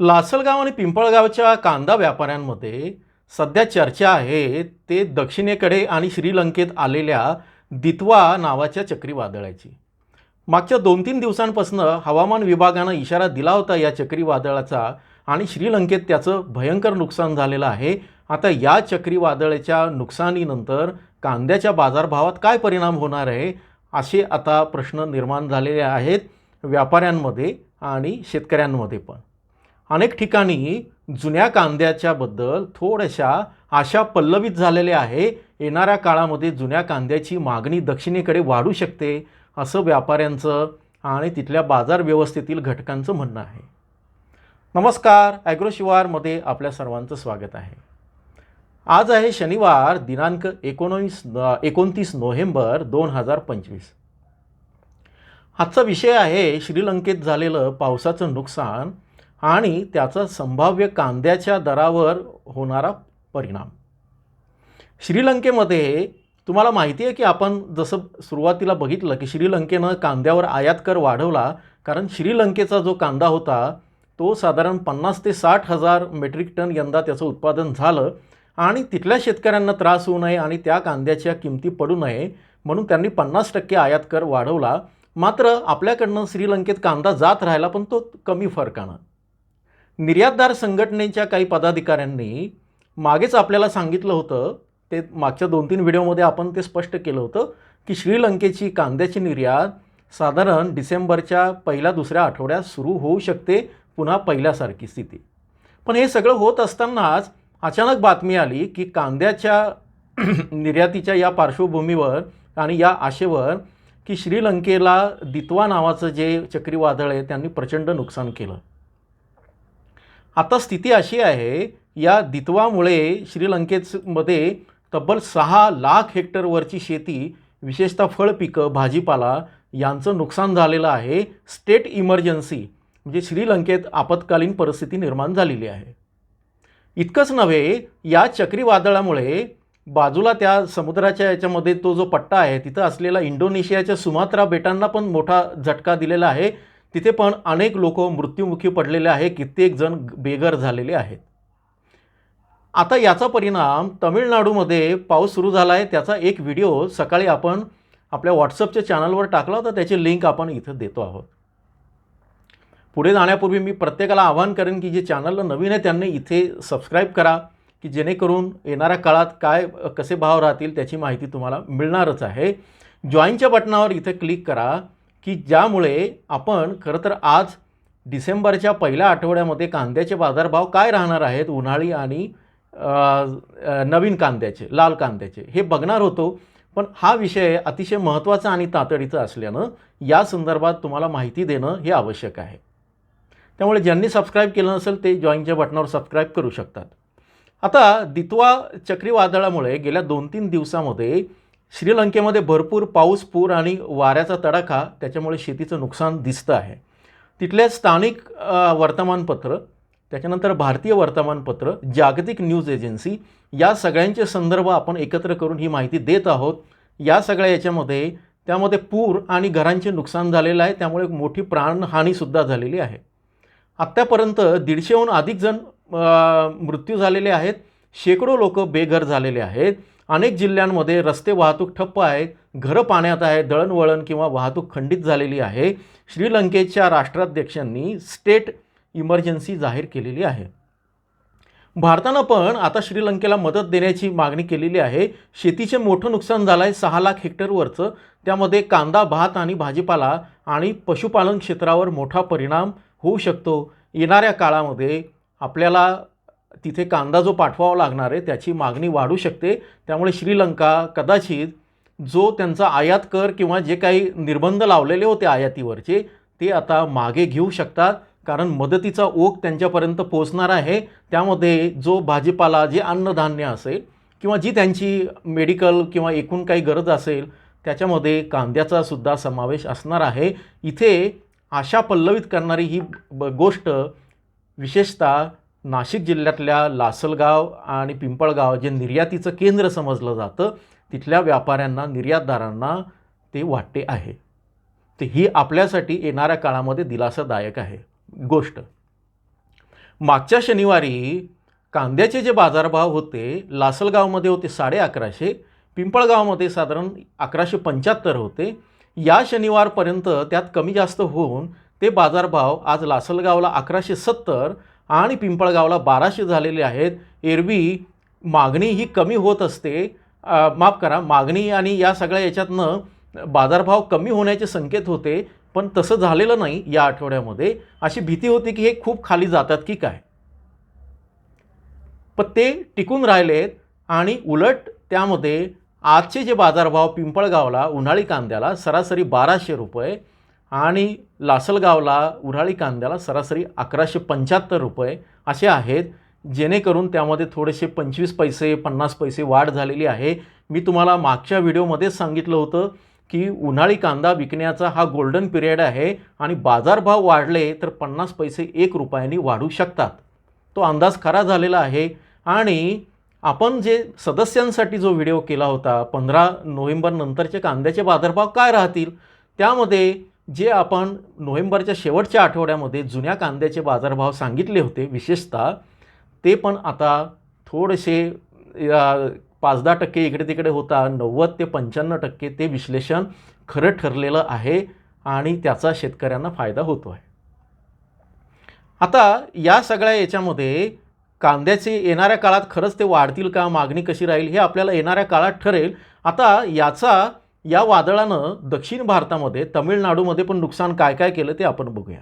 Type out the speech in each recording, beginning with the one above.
लासलगाव आणि पिंपळगावच्या कांदा व्यापाऱ्यांमध्ये सध्या चर्चा आहे. ते दक्षिणेकडे आणि श्रीलंकेत आलेल्या दितवा नावाच्या चक्रीवादळाची. मागच्या दोन तीन दिवसांपासून हवामान विभागानं इशारा दिला होता या चक्रीवादळाचा आणि श्रीलंकेत त्याचं भयंकर नुकसान झालेलं आहे. आता या चक्रीवादळाच्या नुकसानीनंतर कांद्याच्या बाजारभावात काय परिणाम होणार आहे असे आता प्रश्न निर्माण झालेले आहेत व्यापाऱ्यांमध्ये आणि शेतकऱ्यांमध्ये पण. अनेक ठिकाणी जुन्या कांद्याच्याबद्दल थोड्याशा आशा पल्लवित झालेल्या आहे. येणाऱ्या काळामध्ये जुन्या कांद्याची मागणी दक्षिणेकडे वाढू शकते असं व्यापाऱ्यांचं आणि तिथल्या बाजार व्यवस्थेतील घटकांचं म्हणणं आहे. नमस्कार ॲग्रोशिवारमध्ये आपल्या सर्वांचं स्वागत आहे. आज आहे शनिवार दिनांक एकोणवीस एकोणतीस नोव्हेंबर दोन हजार पंचवीस. आजचा विषय आहे श्रीलंकेत झालेलं पावसाचं नुकसान आणि त्याचा संभाव्य कांद्याच्या दरावर होणारा परिणाम. श्रीलंकेमध्ये तुम्हाला माहिती आहे की आपण जसं सुरुवातीला बघितलं की श्रीलंकेनं कांद्यावर आयात कर वाढवला कारण श्रीलंकेचा जो कांदा होता तो साधारण पन्नास ते साठ हजार मेट्रिक टन यंदा त्याचं उत्पादन झालं आणि तिथल्या शेतकऱ्यांना त्रास होऊ नये आणि त्या कांद्याच्या किमती पडू नये म्हणून त्यांनी पन्नास टक्के आयात कर वाढवला. मात्र आपल्याकडनं श्रीलंकेत कांदा जात राहिला पण तो कमी फरकानं. निर्यातदार संघटनेच्या काही पदाधिकाऱ्यांनी मागेच आपल्याला सांगितलं होतं ते मागच्या दोन तीन व्हिडिओमध्ये आपण ते स्पष्ट केलं होतं की श्रीलंकेची कांद्याची निर्यात साधारण डिसेंबरच्या पहिल्या दुसऱ्या आठवड्यात सुरू होऊ शकते पुन्हा पहिल्यासारखी स्थिती. पण हे सगळं होत असतानाच अचानक बातमी आली की कांद्याच्या निर्यातीच्या या पार्श्वभूमीवर आणि या आशेवर की श्रीलंकेला दित्वा नावाचं जे चक्रीवादळ आहे त्यांनी प्रचंड नुकसान केलं. आता स्थिती अशी आहे या दित्वामुळे श्रीलंकेमध्ये तब्बल सहा लाख हेक्टरवरची शेती विशेषतः फळपिकं भाजीपाला यांचं नुकसान झालेलं आहे. स्टेट इमर्जन्सी म्हणजे श्रीलंकेत आपत्कालीन परिस्थिती निर्माण झालेली आहे. इतकंच नव्हे या चक्रीवादळामुळे बाजूला त्या समुद्राच्या याच्यामध्ये तो जो पट्टा आहे तिथं असलेला इंडोनेशियाच्या सुमात्रा बेटांना पण मोठा झटका दिलेला आहे. तिथे पण अनेक लोक मृत्युमुखी पडलेले आहे कित्येक जण बेघर झालेले आहेत. आता याचा परिणाम तमिळनाडूमध्ये पाऊस सुरू झाला आहे त्याचा एक व्हिडिओ सकाळी आपण आपल्या व्हॉट्सअपच्या चॅनलवर टाकला होता त्याची लिंक आपण इथं देतो आहोत. पुढे जाण्यापूर्वी मी प्रत्येकाला आवाहन करेन की जे चॅनलला नवीन आहे त्यांनी इथे सबस्क्राईब करा की जेणेकरून येणाऱ्या काळात काय कसे भाव राहतील त्याची माहिती तुम्हाला मिळणारच आहे. जॉईनच्या बटनावर इथे क्लिक करा. की ज्यामुळे आपण खरं तर आज डिसेंबरच्या पहिल्या आठवड्यामध्ये कांद्याचे बाजारभाव काय राहणार आहेत उन्हाळी आणि नवीन कांद्याचे लाल कांद्याचे हे बघणार होतो. पण हा विषय अतिशय महत्त्वाचा आणि तातडीचा असल्यानं या संदर्भात तुम्हाला माहिती देणं हे आवश्यक आहे. त्यामुळे ज्यांनी सबस्क्राईब केलं नसेल ते जॉईनच्या बटनावर सबस्क्राईब करू शकतात. आता दितवा चक्रीवादळामुळे गेल्या दोन तीन दिवसामध्ये श्रीलंकेमध्ये भरपूर पाऊस पूर आणि वाऱ्याचा तडाखा त्याच्यामुळे शेतीचं नुकसान दिसतं आहे. तिथल्या स्थानिक वर्तमानपत्र त्याच्यानंतर भारतीय वर्तमानपत्र जागतिक न्यूज एजन्सी या सगळ्यांचे संदर्भ आपण एकत्र करून ही माहिती देत आहोत. या सगळ्या याच्यामध्ये त्यामध्ये पूर आणि घरांचे नुकसान झालेलं आहे त्यामुळे मोठी प्राणहानीसुद्धा झालेली आहे. आत्तापर्यंत दीडशेहून अधिक जण मृत्यू झालेले आहेत. शेकडो लोक बेघर झालेले आहेत. अनेक जिल्ह्यांमध्ये रस्ते वाहतूक ठप्प आहेत घरं पाण्यात आहे दळणवळण किंवा वाहतूक खंडित झालेली आहे. श्रीलंकेच्या राष्ट्राध्यक्षांनी स्टेट इमर्जन्सी जाहीर केलेली आहे. भारतानं पण आता श्रीलंकेला मदत देण्याची मागणी केलेली आहे. शेतीचे मोठं नुकसान झालं आहे सहा लाख हेक्टरवरचं. त्यामध्ये कांदा भात आणि भाजीपाला आणि पशुपालन क्षेत्रावर मोठा परिणाम होऊ शकतो. येणाऱ्या काळामध्ये आपल्याला तिथे कांदा जो पाठवावा लागणार आहे त्याची मागणी वाढू शकते. त्यामुळे श्रीलंका कदाचित जो त्यांचा आयात कर किंवा जे काही निर्बंध लावलेले होते आयातीवरचे ते आता मागे घेऊ शकतात. कारण मदतीचा ओघ त्यांच्यापर्यंत पोचणार आहे. त्यामध्ये जो भाजीपाला जे अन्नधान्य असेल किंवा जी त्यांची मेडिकल किंवा एकूण काही गरज असेल त्याच्यामध्ये कांद्याचा सुद्धा समावेश असणार आहे. इथे आशा पल्लवित करणारी ही ब गोष्ट विशेषतः नाशिक जिल्ह्यातल्या लासलगाव आणि पिंपळगाव जे निर्यातीचं केंद्र समजलं जातं तिथल्या व्यापाऱ्यांना निर्यातदारांना ते वाटते आहे. तर ही आपल्यासाठी येणाऱ्या काळामध्ये दिलासादायक आहे. गोष्ट. मागच्या शनिवारी कांद्याचे जे बाजारभाव होते लासलगावमध्ये होते साडे अकराशे पिंपळगावमध्ये साधारण अकराशे पंच्याहत्तर होते. या शनिवारपर्यंत त्यात कमी जास्त होऊन ते बाजारभाव आज लासलगावला अकराशे सत्तर आणि पिंपळगावला बाराशे झालेले आहेत. एरवी मागणी ही कमी होत असते. माफ करा मागणी आणि या सगळ्या याच्यातनं बाजारभाव कमी होण्याचे संकेत होते पण तसं झालेलं नाही या आठवड्यामध्ये. अशी भीती होती की हे खूप खाली जातात की काय? पण ते टिकून राहिलेत आणि उलट त्यामध्ये आजचे जे बाजारभाव पिंपळगावला उन्हाळी कांद्याला सरासरी बाराशे रुपये आणि लासलगावला उन्हाळी कांद्याला सरासरी अकराशे पंच्याहत्तर रुपये असे आहेत. जेणेकरून त्यामध्ये थोडेसे पंचवीस पैसे पन्नास पैसे वाढ झालेली आहे. मी तुम्हाला मागच्या व्हिडिओमध्येच सांगितलं होतं की उन्हाळी कांदा विकण्याचा हा गोल्डन पिरियड आहे आणि बाजारभाव वाढले तर पन्नास पैसे एक रुपयांनी वाढू शकतात. तो अंदाज खरा झालेला आहे. आणि आपण जे सदस्यांसाठी जो व्हिडिओ केला होता पंधरा नोव्हेंबर नंतरचे कांद्याचे बाजारभाव काय राहतील? त्यामध्ये जे आपण नोव्हेंबरच्या शेवटच्या आठवड्यामध्ये जुन्या कांद्याचे बाजारभाव सांगितले होते विशेषतः ते पण आता थोडेसे पाच दहा टक्के इकडे तिकडे होता नव्वद ते पंच्याण्णव टक्के ते विश्लेषण खरं ठरलेलं आहे आणि त्याचा शेतकऱ्यांना फायदा होतो आहे. आता या सगळ्या याच्यामध्ये कांद्याचे येणाऱ्या काळात खरंच ते वाढतील का मागणी कशी राहील हे आपल्याला येणाऱ्या काळात ठरेल. आता याचा या वादळानं दक्षिण भारतामध्ये तमिळनाडूमध्ये पण नुकसान काय काय केलं ते आपण बघूया.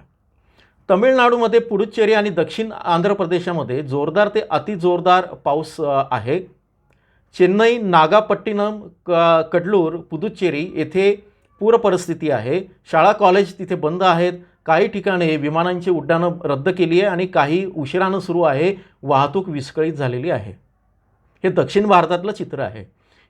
तमिळनाडूमध्ये पुडुच्चेरी आणि दक्षिण आंध्र प्रदेशामध्ये जोरदार ते अतिजोरदार पाऊस आहे. चेन्नई नागापट्टिनम क कडलूर पुदुच्चेरी येथे पूर परिस्थिती आहे. शाळा कॉलेज तिथे बंद आहेत. काही ठिकाणी विमानांची उड्डाणं रद्द केली आहे आणि काही उशिरानं सुरू आहे. वाहतूक विस्कळीत झालेली आहे. हे दक्षिण भारतातलं चित्र आहे.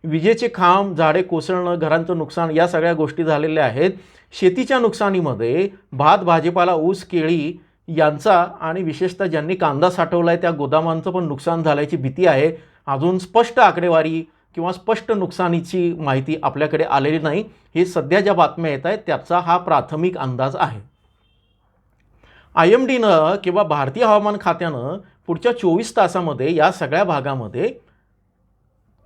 विजेचे खांब झाडे कोसळणं घरांचं नुकसान या सगळ्या गोष्टी झालेल्या आहेत. शेतीच्या नुकसानीमध्ये भात भाजीपाला ऊस केळी यांचा आणि विशेषतः ज्यांनी कांदा साठवला आहे त्या गोदामांचं पण नुकसान झाल्याची भीती आहे. अजून स्पष्ट आकडेवारी किंवा स्पष्ट नुकसानीची माहिती आपल्याकडे आलेली नाही. हे सध्या ज्या बातम्या येत आहेत त्याचा हा प्राथमिक अंदाज आहे. आय एम डीनं किंवा भारतीय हवामान खात्यानं पुढच्या चोवीस तासामध्ये या सगळ्या भागामध्ये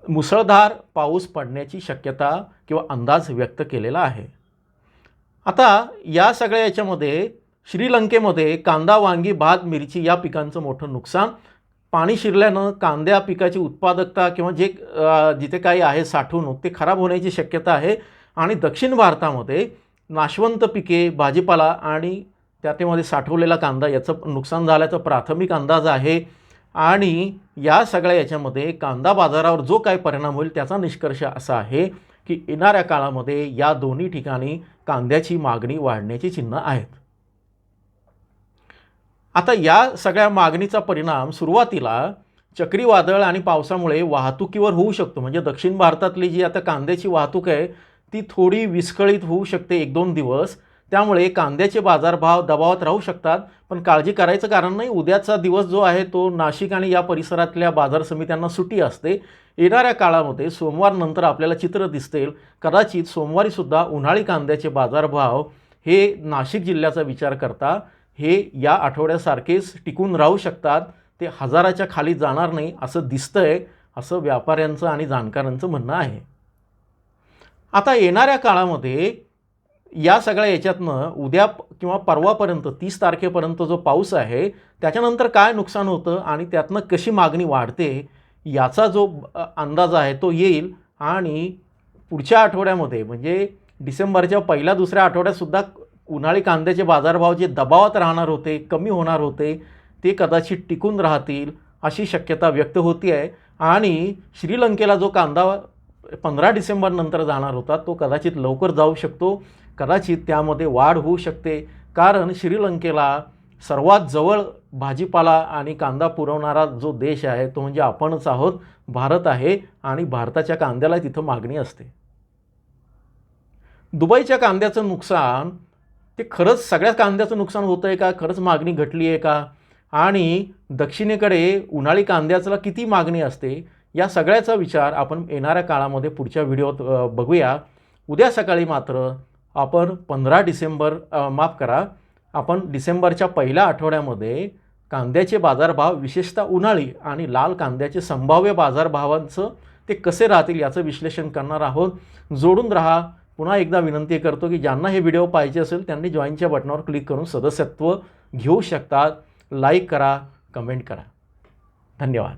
मुसळधार पाऊस पडण्याची शक्यता किंवा अंदाज व्यक्त केलेला आहे. आता या सगळ्या याच्यामध्ये श्रीलंकेमध्ये कांदा वांगी भात मिरची या पिकांचं मोठं नुकसान. पाणी शिरल्यानं कांद्या पिकाची उत्पादकता किंवा जे जिथे काही आहे साठवणूक ते खराब होण्याची शक्यता आहे. आणि दक्षिण भारतामध्ये नाशवंत पिके भाजीपाला आणि त्यातेमध्ये साठवलेला कांदा याचं नुकसान झाल्याचा प्राथमिक अंदाज आहे. आणि या सगळ्या याच्यामध्ये कांदा बाजारावर जो काय परिणाम होईल त्याचा निष्कर्ष असा आहे की येणाऱ्या काळामध्ये या दोन्ही ठिकाणी कांद्याची मागणी वाढण्याची चिन्ह आहेत. आता या सगळ्या मागणीचा परिणाम सुरुवातीला चक्रीवादळ आणि पावसामुळे वाहतुकीवर होऊ शकतो. म्हणजे दक्षिण भारतातली जी आता कांद्याची वाहतूक आहे ती थोडी विस्कळीत होऊ शकते एक दोन दिवस. त्यामुळे कांद्याचे बाजारभाव दबावात राहू शकतात पण काळजी करायचं कारण नाही. उद्याचा दिवस जो आहे तो नाशिक आणि या परिसरातल्या बाजार समित्यांना सुटी असते. येणाऱ्या काळामध्ये सोमवार नंतर आपल्याला चित्र दिसतील. कदाचित सोमवारीसुद्धा उन्हाळी कांद्याचे बाजारभाव हे नाशिक जिल्ह्याचा विचार करता हे या आठवड्यासारखेच टिकून राहू शकतात. ते हजाराच्या खाली जाणार नाही असं दिसतंय असं व्यापाऱ्यांचं आणि जाणकारांचं म्हणणं आहे. आता येणाऱ्या काळामध्ये या सगळ्या याच्यातनं उद्या किंवा परवापर्यंत तीस तारखेपर्यंत जो पाऊस आहे त्याच्यानंतर काय नुकसान होतं आणि त्यातनं कशी मागणी वाढते याचा जो अंदाज आहे तो येईल. आणि पुढच्या आठवड्यामध्ये म्हणजे डिसेंबरच्या पहिल्या दुसऱ्या आठवड्यातसुद्धा उन्हाळी कांद्याचे बाजारभाव जे दबावात राहणार होते कमी होणार होते ते कदाचित टिकून राहतील अशी शक्यता व्यक्त होती आहे आणि श्रीलंकेला जो कांदा पंधरा डिसेंबरनंतर जाणार होता तो कदाचित लवकर जाऊ शकतो. कदाचित त्यामध्ये वाढ होऊ शकते. कारण श्रीलंकेला सर्वात जवळ भाजीपाला आणि कांदा पुरवणारा जो देश आहे तो म्हणजे आपणच आहोत. भारत आहे आणि भारताच्या कांद्याला तिथं मागणी असते. दुबईच्या कांद्याचं नुकसान ते खरंच सगळ्या कांद्याचं नुकसान होतं आहे का? खरंच मागणी घटली आहे का? आणि दक्षिणेकडे उन्हाळी कांद्याचा किती मागणी असते? या सगळ्याचा विचार आपण येणाऱ्या काळामध्ये पुढच्या व्हिडिओत बघूया. उद्या सकाळी मात्र आपण पंधरा डिसेंबर माफ करा आपण डिसेंबरच्या पहिल्या आठवड्यामध्ये कांद्याचे बाजारभाव विशेषतः उन्हाळी आणि लाल कांद्याचे संभाव्य बाजारभावांचं ते कसे राहतील याचं विश्लेषण करणार आहोत. जोडून राहा. पुन्हा एकदा विनंती करतो की ज्यांना हे व्हिडिओ पाहिजे असेल त्यांनी जॉईनच्या बटनावर क्लिक करून सदस्यत्व घेऊ शकतात. लाईक करा कमेंट करा. धन्यवाद.